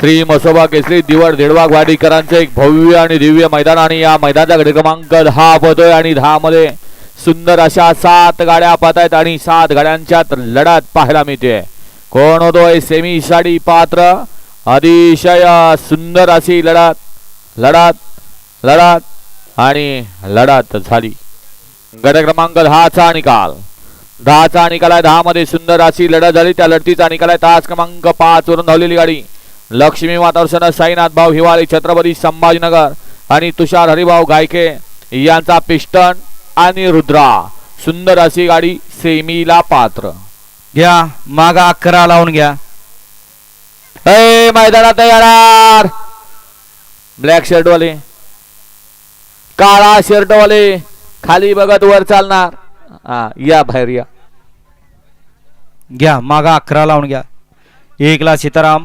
श्री मसोबा केसरी दिवड देडवाग वाडीकरांचे एक भव्य आणि दिव्य मैदान आणि या मैदानाचा गडी क्रमांक दहा होतोय आणि दहा मध्ये सुंदर अशा सात गाड्या पाहत आहेत आणि सात गाड्यांच्यात लढत पाहायला मिळते. कोण होतोय सेमी साडी पात्र? अतिशय सुंदर अशी लढत लढत लढत आणि लढत झाली. गट क्रमांक दहाचा निकाल. दहाचा निकाल आहे दहा मध्ये सुंदर अशी लढत झाली. त्या लढतीचा निकाल आहे. तास क्रमांक पाच वरून धावलेली गाडी. लक्ष्मी मातर्शन साईनाथ भाऊ हिवाळी छत्रपती संभाजीनगर आणि तुषार हरिभाऊ गायके यांचा पिस्टन आणि रुद्रा. सुंदर अशी गाडी सेमीला पात्र. घ्या मागा अकरा लावून घ्या. ए मैदानात येणार ब्लॅक शर्ट वाले काळा शर्ट वाले खाली बघत वर चालणार. हा या बाहेर या. घ्या मागा अकरा लावून घ्या. एकला सीताराम